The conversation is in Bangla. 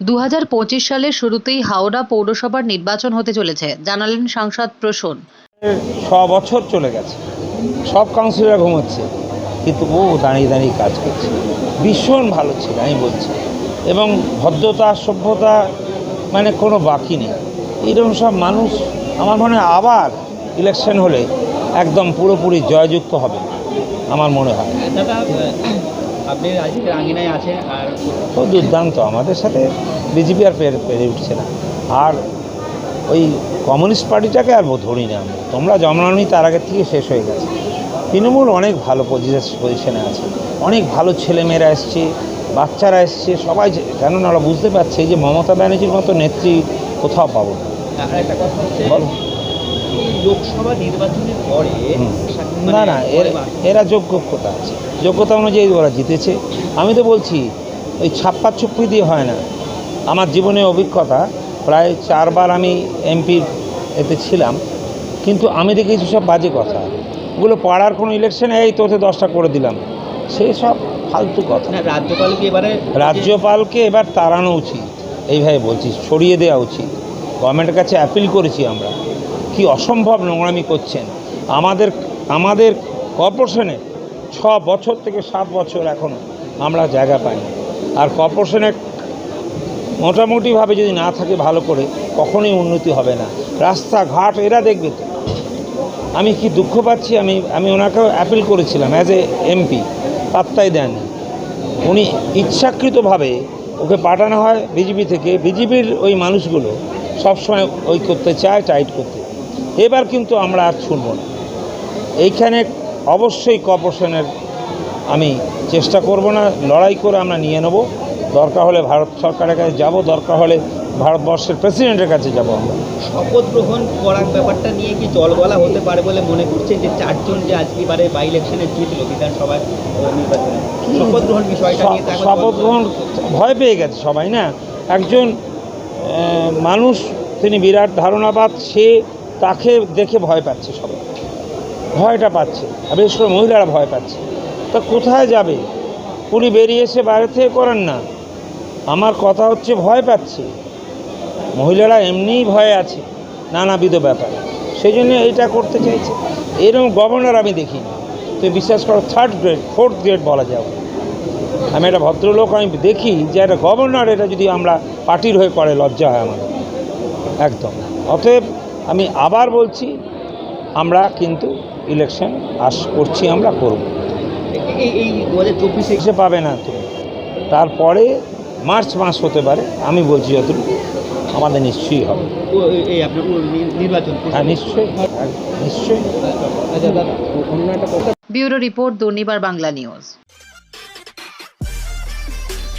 দু পঁচিশ সালের শুরুতেই হাওড়া পৌরসভার নির্বাচন হতে চলেছে, জানালেন সাংসদ প্রসূন। ছ বছর চলে গেছে, সব কাউন্সিলর ঘুমোচ্ছে, কিন্তু ও দাঁড়িয়ে দাঁড়িয়ে কাজ করছে। ভীষণ ভালো ছিল, আমি বলছি। এবং ভদ্রতা, সভ্যতা মানে কোনো বাকি নেই। এরকম সব মানুষ, আমার মনে হয় আবার ইলেকশন হলে একদম পুরোপুরি জয়যুক্ত হবে, আমার মনে হয়। আপনি আজকে আঙিনায় আছেন আর ও দুর্দান্ত আমাদের সাথে বিজেপি আর পেরে পেরে উঠছে না। আর ওই কমিউনিস্ট পার্টিটাকে আর ধরি না আমরা। তোমরা জন্মানি তার আগের থেকে শেষ হয়ে গেছে। তৃণমূল অনেক ভালো পজিশনে আছে। অনেক ভালো ছেলেমেয়েরা এসছে বাচ্চারা এসছে সবাই যে- কেননা ওরা বুঝতে পারছে যে মমতা ব্যানার্জির মতো নেত্রী কোথাও পাবো না। একটা কথা বলো। লোকসভা নির্বাচনের পরে মানে না না এর যোগ্যতা আছে। যোগ্যতা অনুযায়ী ওরা জিতেছে। আমি তো বলছি ওই ছাপ্পা চুপ্পি দিয়ে হয় না। আমার জীবনে অভিজ্ঞতা প্রায় চারবার আমি এমপি এতে ছিলাম। কিন্তু আমি দেখেছি সব বাজে কথা। ওগুলো পাড়ার কোনো ইলেকশনে এই তোতে দশটা করে দিলাম। সেই সব ফালতু কথা। না রাজ্যপাল কি এবারে রাজ্যপালকে এবার তাড়ানো উচিত। এইভাবে বলছি সরিয়ে দেওয়া উচিত। গভর্নমেন্টের কাছে অ্যাপিল করেছি আমরা। কি অসম্ভব নোংরামি করছেন। আমাদের আমাদের কর্পোরেশনে ছ বছর থেকে সাত বছর এখন আমরা জায়গা পাইনি। আর কর্পোরেশনে মোটামুটিভাবে যদি না থাকে ভালো করে, কখনোই উন্নতি হবে না। রাস্তাঘাট, এরা দেখবে তো। আমি কি দুঃখ পাচ্ছি? আমি আমি ওনাকেও অ্যাপিল করেছিলাম অ্যাজ এ এমপি পাত্তাই দেননি। উনি ইচ্ছাকৃতভাবে ওকে পাঠানো হয় বিজেপি থেকে। বিজেপির ওই মানুষগুলো সবসময় ওই করতে চায় টাইট করতে। এবার কিন্তু আমরা আর ছুটব না। এইখানে অবশ্যই কর্পোরেশনের আমি চেষ্টা করব না লড়াই করে আমরা নিয়ে নেব। দরকার হলে ভারত সরকারের কাছে যাব দরকার হলে ভারতবর্ষের প্রেসিডেন্টের কাছে যাব আমরা। শপথ গ্রহণ করার ব্যাপারটা নিয়ে কি জলগলা হতে পারে বলে মনে করছেন যে চারজন যে আজকে এবারে বাই ইলেকশনে জিতলো নির্বাচনে? শপথ গ্রহণ বিষয়টা নিয়ে শপথ গ্রহণ ভয় পেয়ে গেছে সবাই না? একজন মানুষ তিনি বিরাট ধারণাবাদ সে তাকে দেখে ভয় পাচ্ছে সবাই। ভয়টা পাচ্ছে। বিশেষ করে মহিলারা ভয় পাচ্ছে। তা কোথায় যাবে? উনি বেরিয়ে এসে বাইরে থেকে করেন না। আমার কথা হচ্ছে ভয় পাচ্ছে। মহিলারা এমনিই ভয়ে আছে। নানাবিধ ব্যাপারে। সেই জন্য এইটা করতে চাইছে। এরকম গভর্নর আমি দেখি তো বিশ্বাস করো থার্ড গ্রেড ফোর্থ গ্রেড বলা যাবে। আমি একটা ভদ্রলোক, আমি দেখি যে একটা গভর্নর এটা যদি আমরা পার্টির হয়ে করে, লজ্জা হয় আমাদের। একদম। অতএব আমি আবার বলছি আমরা কিন্তু ইলেকশন আস করছি আমরা করব। এই দু হাজার চব্বিশে এসে পাবে না তুমি তারপরে মার্চ মাস হতে পারে আমি বলছি যতটুকু আমাদের নিশ্চয়ই হবে। এই আপনার ও নি- নির্বাচন হ্যাঁ নিশ্চয়ই নিশ্চয়ই। আচ্ছা bureau report Durnibar Bangla news.